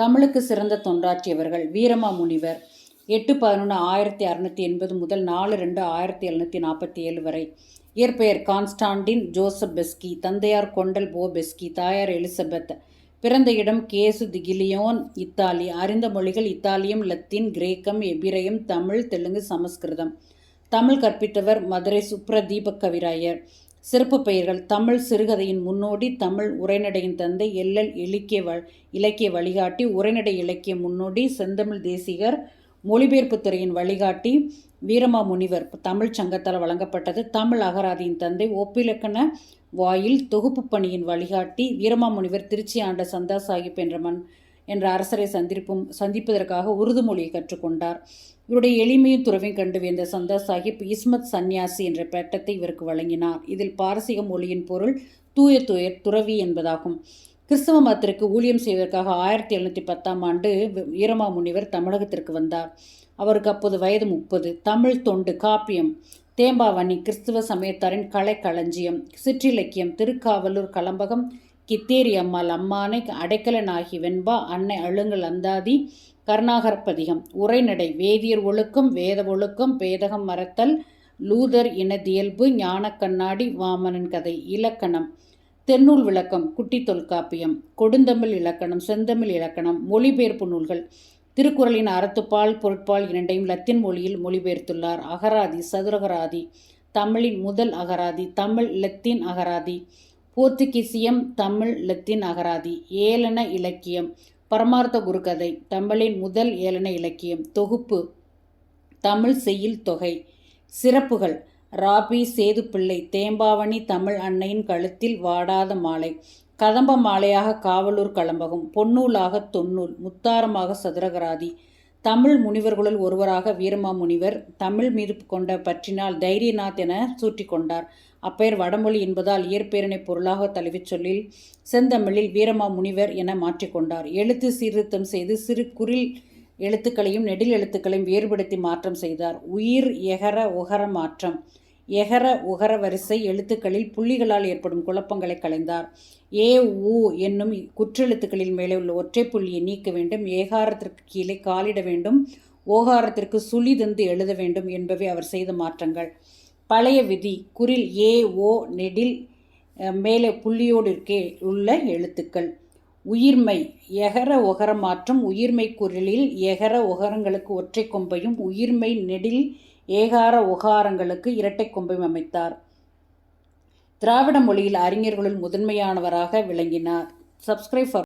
தமிழுக்கு சிறந்த தொண்டாற்றியவர்கள் வீரமா முனிவர். எட்டு பதினொன்று ஆயிரத்தி அறுநூற்றி எண்பது முதல் நாலு ரெண்டு ஆயிரத்தி எழுநூற்றி நாற்பத்தி ஏழு வரை. இயற்பெயர் கான்ஸ்டாண்டின் ஜோசப் பெஸ்கி தந்தையார் கொண்டல் போ பெஸ்கி தாயார் எலிசபெத். பிறந்த இடம் கேசு திகிலியோன் இத்தாலி. அறிந்த மொழிகள் இத்தாலியம் லத்தீன் கிரேக்கம் எபிரயம் தமிழ் தெலுங்கு சமஸ்கிருதம். தமிழ் கற்பித்தவர் மதுரை சுப்ரதீபக் கவிராயர். சிறப்பு பெயர்கள். தமிழ் சிறுகதையின் முன்னோடி தமிழ் உரைநடையின் தந்தை எல்லல் இலக்கிய வ இலக்கிய வழிகாட்டி உரைநடை இலக்கிய முன்னோடி செந்தமிழ் தேசிகர் மொழிபெயர்ப்புத் துறையின் வழிகாட்டி வீரமா முனிவர். தமிழ் சங்கத்தால் வழங்கப்பட்டது தமிழ் அகராதியின் தந்தை ஒப்பிலக்கண வாயில் தொகுப்பு பணியின் வழிகாட்டி வீரமா முனிவர் திருச்சி ஆண்ட சந்தா சாஹிப் என்ற மண் என்ற அரசரை சந்திப்பும் சந்திப்பதற்காக உருது மொழியை கற்றுக்கொண்டார். இவருடைய எளிமையும் துறவையும் கண்டு வேந்த சந்தா சாஹிப் இஸ்மத் சந்நியாசி என்ற பட்டத்தை இவருக்கு வழங்கினார். இதில் பாரசீக மொழியின் பொருள் தூய துயர் துறவி என்பதாகும். கிறிஸ்தவ மதத்திற்கு ஊழியம் செய்வதற்காக ஆயிரத்தி எழுநூற்றி பத்தாம் ஆண்டு வீரமா முனிவர் தமிழகத்திற்கு வந்தார். அவருக்கு அப்போது வயது முப்பது. தமிழ் தொண்டு காப்பியம் தேம்பாவணி கிறிஸ்துவ சமயத்தாரின் கலை களஞ்சியம் சிற்றிலக்கியம் திருக்காவலூர் கலம்பகம் கித்தேரி அம்மாள் அம்மானை அடைக்கலனாகி வெண்பா அன்னை அழுங்கல் அந்தாதி கருணாகரப்பதிகம். உரைநடை வேதியர் ஒழுக்கம் வேத ஒழுக்கம் பேதகம் மறத்தல் லூதர் இனதியல்பு ஞான கண்ணாடி வாமனன் கதை இலக்கணம் தென்னூல் விளக்கம் குட்டி தொல்காப்பியம் கொடுந்தமிழ் இலக்கணம் செந்தமிழ் இலக்கணம் மொழிபெயர்ப்பு நூல்கள் திருக்குறளின் அறத்துப்பால் பொருட்பால் இரண்டையும் லத்தின் மொழியில் மொழிபெயர்த்துள்ளார். அகராதி சதுரகராதி தமிழின் முதல் அகராதி தமிழ் லத்தீன் அகராதி போர்த்துகீசியம் தமிழ் லத்தீன் அகராதி ஏளன இலக்கியம் பரமார்த்த குருகதை தமிழின் முதல் ஏளன இலக்கியம் தொகுப்பு தமிழ் செய்யில் தொகை சிறப்புகள் ராபி சேதுப்பிள்ளை தேம்பாவணி தமிழ் அன்னையின் கழுத்தில் வாடாத மாலை கதம்ப மாலையாக காவலூர் களம்பகம் பொன்னூலாக தொன்னூல் முத்தாரமாக சதுரகராதி தமிழ் முனிவர்களுள் ஒருவராக வீரமா முனிவர் தமிழ் மீது கொண்ட பற்றினால் தைரியநாத் என சூட்டி கொண்டார். அப்பெயர் வடமொழி என்பதால் இயற்பெயரினை பொருளாக தழுவிச் சொல்லில் செந்தமிழில் வீரமா முனிவர் என மாற்றிக்கொண்டார் எழுத்து சீர்திருத்தம் செய்து சிறு குரில் எழுத்துக்களையும் நெடில் எழுத்துக்களையும் வேறுபடுத்தி மாற்றம் செய்தார். உயிர் எகர ஒகர மாற்றம். எகர உகர வரிசை எழுத்துக்களில் புள்ளிகளால் ஏற்படும் குழப்பங்களை கலைந்தார் ஏ ஊ என்னும் குற்றெழுத்துக்களின் மேலே உள்ள ஒற்றை புள்ளியை நீக்க வேண்டும். ஏகாரத்திற்கு கீழே காலிட வேண்டும். ஓகாரத்திற்கு சுழி தந்து எழுத வேண்டும் என்பவை அவர் செய்த மாற்றங்கள். பழைய விதி குறில் ஏ ஓ நெடில் மேலே புள்ளியோடு இருக்கே உள்ள எழுத்துக்கள். உயிர்மை எகர ஒகர மாற்றம் உயிர்மை குரலில் எகர ஒகரங்களுக்கு ஒற்றை கொம்பையும் உயிர்மை நெடில் ஏகார உகாரங்களுக்கு இரட்டை கும்பம் அமைத்தார். திராவிட மொழியில் அறிஞர்களுள் முதன்மையானவராக விளங்கினார். சப்ஸ்கிரைப்